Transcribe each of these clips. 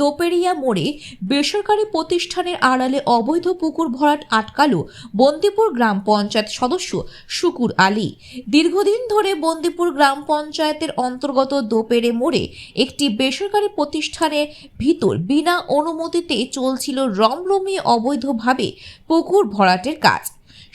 দোপেরিয়া মোড়ে বেসরকারি প্রতিষ্ঠানের আড়ালে অবৈধ পুকুর ভরাট আটকালো বন্দিপুর গ্রাম পঞ্চায়েত সদস্য শুকুর আলী। দীর্ঘদিন ধরে বন্দিপুর গ্রাম পঞ্চায়েতের অন্তর্গত দোপেরে মোড়ে একটি বেসরকারি প্রতিষ্ঠানের ভিতর বিনা অনুমতিতে চলছিল রমরমিয়ে অবৈধভাবে পুকুর ভরাটের কাজ।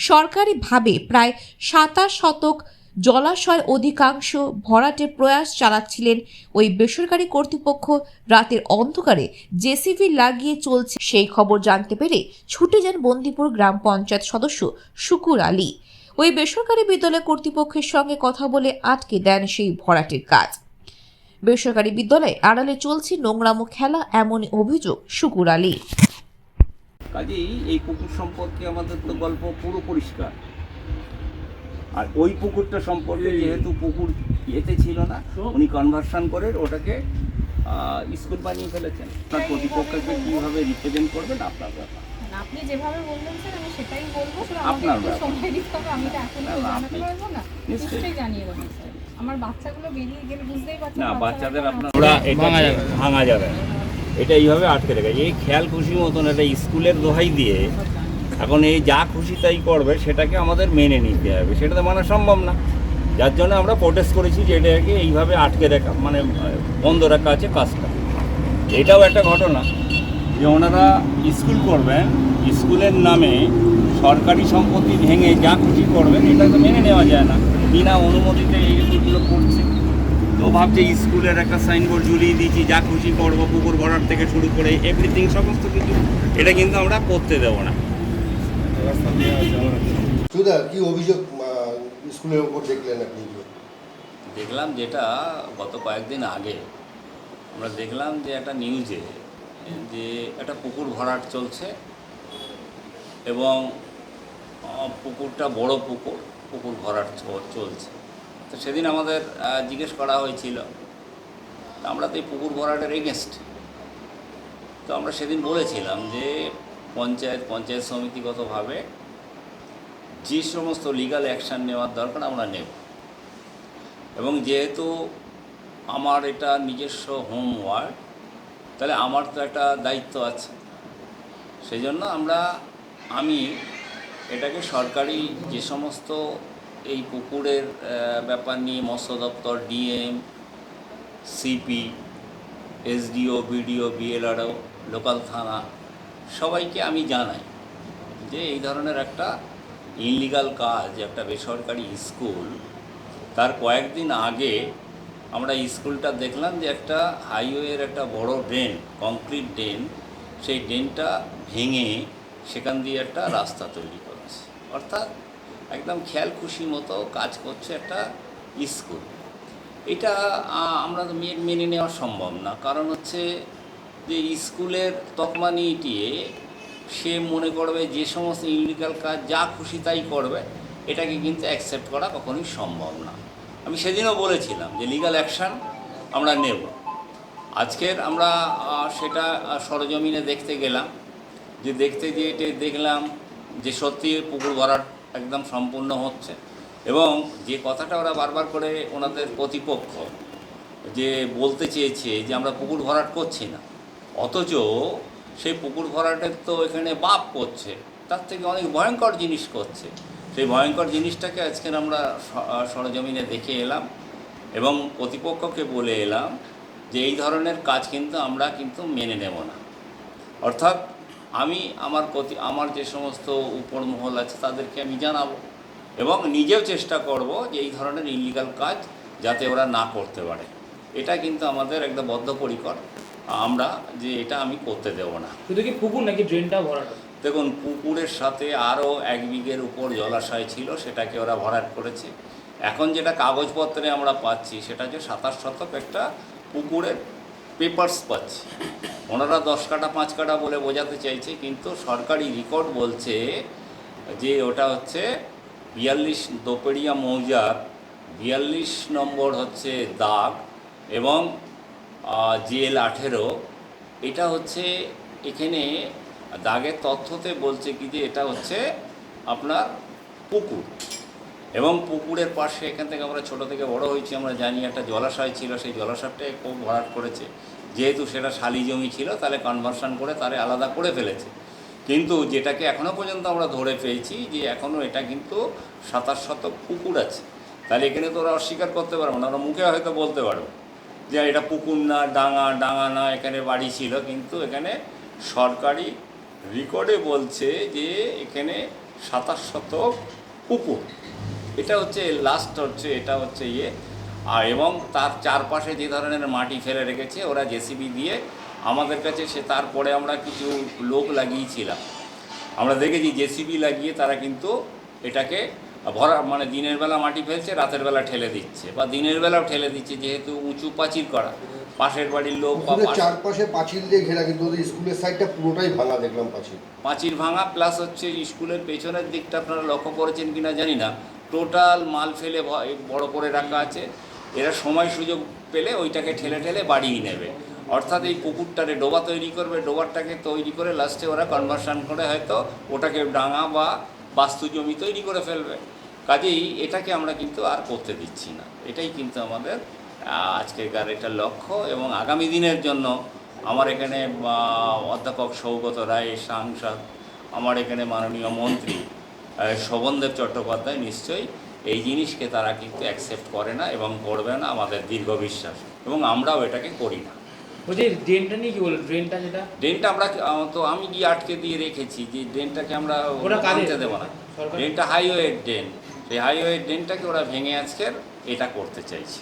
সরকারিভাবে প্রায় সাতাশ শতক জলাশয়ের অধিকাংশ ভরাটের প্রয়াস চালাচ্ছিলেন ওই বেসরকারি কর্তৃপক্ষ। রাতের অন্ধকারে জেসিবি লাগিয়ে চলছে। সেই খবর জানতে পেরে ছুটে যান বন্দিপুর গ্রাম পঞ্চায়েত সদস্য শুকুর আলী। ওই বেসরকারি বিদ্যালয় কর্তৃপক্ষের সঙ্গে কথা বলে আটকে দেন সেই ভরাটের কাজ। বেসরকারি বিদ্যালয়ে আড়ালে চলছে নোংরামো খেলা এমন অভিযোগ শুকুর আলী। কাজেই এই পুকুর সম্পর্কে আমাদের তো গল্প পুরো পরিষ্কার। আর ওই পুকুরটা সম্পর্কে যেহেতু পুকুর ইয়েতে ছিল না উনি কনভার্সন করে ওটাকে স্কুল বানিয়ে ফেলেছেন। তার প্রতিপক্ষকে কীভাবে রিপ্রেজেন্ট করবেন আপনার ব্যাপার। আপনি যেভাবে বললেন স্যার আমি সেটাই বলব আপনার। সময় দিতে হবে আমি তো এখন না, জানাতে পারব না। নিশ্চয়ই। জানিয়ে দেবো স্যার আমার বাচ্চাগুলো বেরিয়ে গেলে বুঝতেই পারছেন না বাচ্চাদের আপনার। ওরা এটা ভাঙা যাবে এটা এইভাবে আটকে রেখে এই খেয়াল খুশি মতন একটা স্কুলের দোহাই দিয়ে এখন এই যা খুশি তাই করবে, সেটাকে আমাদের মেনে নিতে হবে। সেটা তো মানা সম্ভব না। যার জন্য আমরা প্রোটেস্ট করেছি যে এটাকে এইভাবে আটকে রাখা মানে বন্ধ রাখা আছে কাজটা। এটাও একটা ঘটনা যে ওনারা স্কুল করবেন, স্কুলের নামে সরকারি সম্পত্তি ভেঙে যা খুশি করবেন, এটা তো মেনে নেওয়া যায় না। বিনা অনুমতিতে এই এইগুলো করছে। তো ভাবছে স্কুলের একটা সাইনবোর্ড ঝুলিয়ে দিয়েছি, যা খুশি করব, পুকুর ভরার থেকে শুরু করে এভরিথিং সমস্ত কিছু, এটা কিন্তু আমরা করতে দেবো না। কি অভিযোগ স্কুলের দেখলাম যেটা গত কয়েকদিন আগে। আমরা দেখলাম যে একটা নিউজে যে একটা পুকুর ভরাট চলছে এবং পুকুরটা বড় পুকুর পুকুর ভরাট চলছে। তো সেদিন আমাদের জিজ্ঞেস করা হয়েছিল। আমরা তো এই পুকুর ভরাটের এগেনস্ট তো আমরা সেদিন বলেছিলাম যে পঞ্চায়েত পঞ্চায়েত সমিতিগতভাবে যে সমস্ত লিগাল অ্যাকশান নেওয়ার দরকার আমরা নেব। এবং যেহেতু আমার এটা নিজস্ব হোম ওয়ার্ড তাহলে আমার তো একটা দায়িত্ব আছে। সেই জন্য আমরা, আমি এটাকে সরকারি যে সমস্ত এই পুকুরের ব্যাপার নিয়ে মৎস্য দপ্তর DM CP SDO BDO BLRO local থানা সবাইকে আমি জানাই যে এই ধরনের একটা ইনলিগাল কাজ, একটা বেসরকারি স্কুল, তার কয়েকদিন আগে আমরা স্কুলটা দেখলাম যে একটা হাইওয়ের একটা বড় ড্রেন, কংক্রিট ড্রেন, সেই ড্রেনটা ভেঙে সেখান দিয়ে একটা রাস্তা তৈরি করেছে। অর্থাৎ একদম খেয়াল খুশি মতো কাজ করছে একটা স্কুল। এটা আমরা মেনে নেওয়া সম্ভব না। কারণ হচ্ছে যে স্কুলের তকমা নিয়ে সে মনে করবে যে সমস্ত ইলিগাল কাজ যা খুশি তাই করবে, এটাকে কিন্তু অ্যাকসেপ্ট করা কখনোই সম্ভব না। আমি সেদিনও বলেছিলাম যে লিগাল অ্যাকশান আমরা নেব। আজকের আমরা সেটা সরজমিনে দেখতে গেলাম, যে দেখতে এটা দেখলাম যে সত্যি পুকুর ভরাট একদম সম্পূর্ণ হচ্ছে এবং যে কথাটা ওরা বারবার করে ওনাদের প্রতিপক্ষ যে বলতে চেয়েছে যে আমরা পুকুর ভরাট করছি না অথচ সেই পুকুর ভরাটের তো এখানে বাপ করছে, তার থেকে অনেক ভয়ঙ্কর জিনিস করছে। সেই ভয়ঙ্কর জিনিসটাকে আজকের আমরা সরজমিনে দেখে এলাম এবং প্রতিপক্ষকে বলে এলাম যে এই ধরনের কাজ কিন্তু আমরা কিন্তু মেনে নেব না। অর্থাৎ আমি আমার প্রতি আমার যে সমস্ত উপরমহল আছে তাদেরকে আমি জানাব এবং নিজেও চেষ্টা করব যে এই ধরনের ইলিগাল কাজ যাতে ওরা না করতে পারে। এটা কিন্তু আমাদের একটা বদ্ধপরিকর আমরা যে এটা আমি করতে দেব না। শুধু কি পুকুর নাকি ড্রেনটা ভরাট? দেখুন পুকুরের সাথে আরও এক বিঘের উপর জলাশয় ছিল সেটাকে ওরা ভরাট করেছে। এখন যেটা কাগজপত্রে আমরা পাচ্ছি সেটা যে সাতাশ শতক একটা পুকুরের পেপার্স পাচ্ছি। ওনারা দশ কাটা পাঁচ কাটা বলে বোঝাতে চাইছে কিন্তু সরকারি রেকর্ড বলছে যে ওটা হচ্ছে বিয়াল্লিশ দোপেড়িয়া মৌজার বিয়াল্লিশ নম্বর হচ্ছে দাগ এবং জিএল আঠেরো, এটা হচ্ছে এখানে দাগের তথ্যতে বলছে কি যে এটা হচ্ছে আপনার পুকুর। এবং পুকুরের পাশে এখান থেকে আমরা ছোটো থেকে বড় হয়েছি, আমরা জানি একটা জলাশয় ছিল, সেই জলাশয়টাকে খুব ভরাট করেছে। যেহেতু সেটা শালি জমি ছিল, তাহলে কনভার্সন করে তারে আলাদা করে ফেলেছে। কিন্তু যেটাকে এখনও পর্যন্ত আমরা ধরে পেয়েছি যে এখনও এটা কিন্তু সাতাশ শতক পুকুর আছে। তাহলে এখানে তো ওরা অস্বীকার করতে পারবে না, ওরা মুখে হয়তো বলতে পারবে। যে এটা পুকুর না, ডাঙা ডাঙা না, এখানে বাড়ি ছিল, কিন্তু এখানে সরকারি রেকর্ডে বলছে যে এখানে সাতাশ শতক পুকুর। এটা হচ্ছে লাস্ট হচ্ছে, এটা হচ্ছে ইয়ে। আর এবং তার চারপাশে যে ধরনের মাটি ফেলে রেখেছে, ওরা জেসিবি দিয়ে আমাদের কাছে সে তারপরে আমরা কিছু লোক লাগিয়েছিলাম। আমরা দেখেছি জেসিবি লাগিয়ে তারা কিন্তু এটাকে ভরা মানে দিনের বেলা মাটি ফেলছে রাতের বেলা ঠেলে দিচ্ছে। বা দিনের বেলাও ঠেলে দিচ্ছে যেহেতু উঁচু পাঁচিল করা। পাশের বাড়ির লোক চারপাশে পাঁচিল দিয়ে ঘেরা কিন্তু ওদের স্কুলের সাইডটা পুরোটাই ভাঙা দেখলাম পাঁচিল। পাঁচিল ভাঙা প্লাস হচ্ছে স্কুলের পেছনের দিকটা আপনারা লক্ষ্য করেছেন কিনা জানি না। টোটাল মাল ফেলে বড় করে রাখা আছে। এরা সময় সুযোগ পেলে ওইটাকে ঠেলে ঠেলে বাড়িয়ে নেবে। অর্থাৎ এই পুকুরটারে ডোবা তৈরি করবে ডোবারটাকে তৈরি করে লাস্টে ওরা কনভার্সন করে হয়তো ওটাকে ডাঙা বা বাস্তু জমি তৈরি করে ফেলবে। কাজেই এটাকে আমরা কিন্তু আর করতে দিচ্ছি না। এটাই কিন্তু আমাদের আহ, আজকেরকার এটা লক্ষ্য এবং আগামী দিনের জন্য আমার এখানে অধ্যাপক সৌগত রায় সাংসদ আমার এখানে মাননীয় মন্ত্রী শোভনদেব চট্টোপাধ্যায় নিশ্চয়ই এই জিনিসকে তারা কিন্তু অ্যাকসেপ্ট করে না এবং করবে না আমাদের দীর্ঘ বিশ্বাস এবং আমরাও এটাকে করি না। বলছি ড্রেনটা নিয়ে কি ড্রেনটা যেটা? ড্রেনটা আমরা তো আমি গিয়ে আটকে দিয়ে রেখেছি যে ড্রেনটাকে আমরা ওটা? ভাঙতে দেবো না। ড্রেনটা হাইওয়ে ড্রেন সেই হাইওয়ে ড্রেনটাকে ওরা ভেঙে আজকের এটা করতে চাইছে।